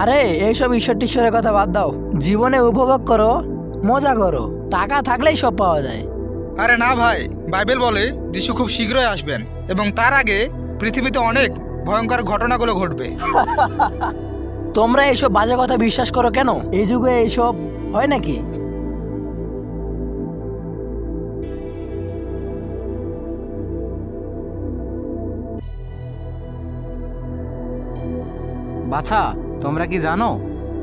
আরে এইসব ঈশ্বর টিশ্বরের কথা বাদ দাও। জীবনে উপভোগ করো মজা করো। টাকা থাকলেই সব পাওয়া যায়। আরে না ভাই বাইবেল বলে যিশু খুব শীঘ্রই আসবেন এবং তার আগে পৃথিবীতে অনেক ভয়ঙ্কর ঘটনাগুলো ঘটবে। তোমরা এইসব বাজে কথা বিশ্বাস করো কেন? এই যুগে এইসব হয় নাকি? বাছা তোমরা কি জানো?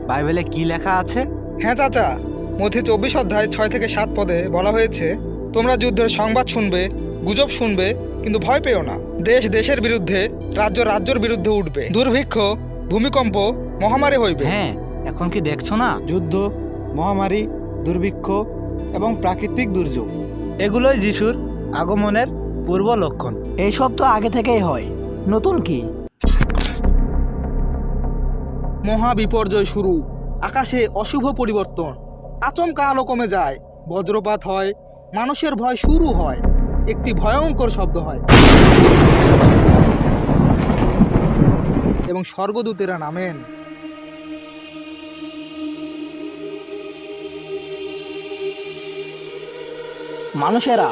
বাইবেলে কি লেখা আছে? হ্যাঁ চাচা। মধ্যে চব্বিশ অধ্যায় ছয় থেকে সাত পদে বলা হয়েছে তোমরা যুদ্ধের সংবাদ শুনবে গুজব শুনবে কিন্তু ভয় পেও না। দেশ দেশের বিরুদ্ধে রাজ্য রাজ্যের বিরুদ্ধে উঠবে। দুর্ভিক্ষ ভূমিকম্প মহামারী হইবে। হ্যাঁ এখন কি দেখছ না? যুদ্ধ মহামারী দুর্ভিক্ষ এবং প্রাকৃতিক দুর্যোগ এগুলোই যিশুর আগমনের পূর্ব লক্ষণ। এইসব তো আগে থেকেই হয়। নতুন কি? মহা বিপর্যয় শুরু। আকাশে অশুভ পরিবর্তন। আচমকা আলো কমে যায়। বজ্রপাত হয়। মানুষের ভয় শুরু হয়। একটি ভয়ঙ্কর শব্দ হয়। এবং স্বর্গদূতেরা নামেন। মানুষেরা,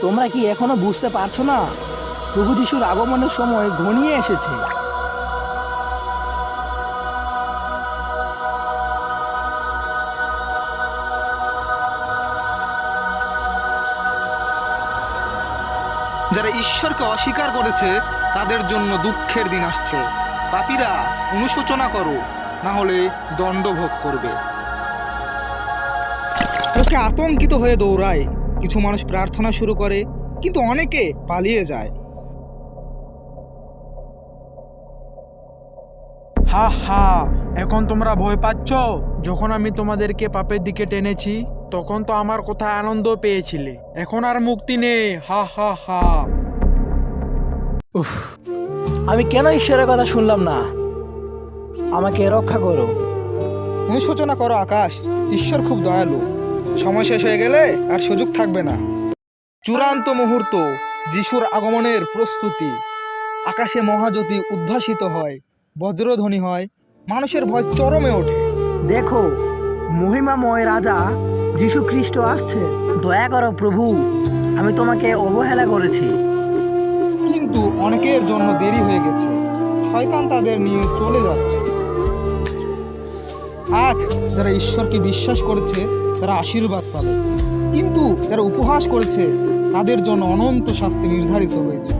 তোমরা কি এখনও বুঝতে পারছ না? প্রভু যিশুর আগমনের সময় ঘনিয়ে এসেছে। যারা ঈশ্বরকে অস্বীকার করেছে, তাদের জন্য দুঃখের দিন আসছে। পাপীরা অনুশোচনা করো, না হলে দণ্ড ভোগ করবে। লোকে আতঙ্কিত হয়ে দৌড়ায়। কিছু মানুষ প্রার্থনা শুরু করে, কিন্তু অনেকে পালিয়ে যায়। হা হা, এখন তোমরা ভয় পাচ্ছ যখন আমি তোমাদেরকে পাপের দিকে টেনেছি? তখন তো আমার কথায় আনন্দ পেয়েছিলে। এখন আর মুক্তি নেই হা হা হা। আমি কেন ঈশ্বরের কথা শুনলাম না? আমাকে রক্ষা করো। অনুশোচনা করো আকাশ। ঈশ্বর খুব দয়ালু। সময় শেষ হয়ে গেলে আর সুযোগ থাকবে না। চূড়ান্ত মুহূর্ত যিশুর আগমনের প্রস্তুতি। আকাশে মহাজ্যোতি উদ্ভাসিত হয় বজ্রধ্বনি হয় মানুষের ভয় চরমে ওঠে। দেখো মহিমাময় রাজা যিশু খ্রিস্ট আসছে, দয়া করো প্রভু, আমি তোমাকে অবহেলা করেছি। কিন্তু অনেকের জন্য দেরি হয়ে গেছে, শয়তান তাদের নিয়ে চলে যাচ্ছে। আজ যারা ঈশ্বরকে বিশ্বাস করেছে, তারা আশীর্বাদ পাবে। কিন্তু যারা উপহাস করেছে, তাদের জন্য অনন্ত শাস্তি নির্ধারিত হয়েছে।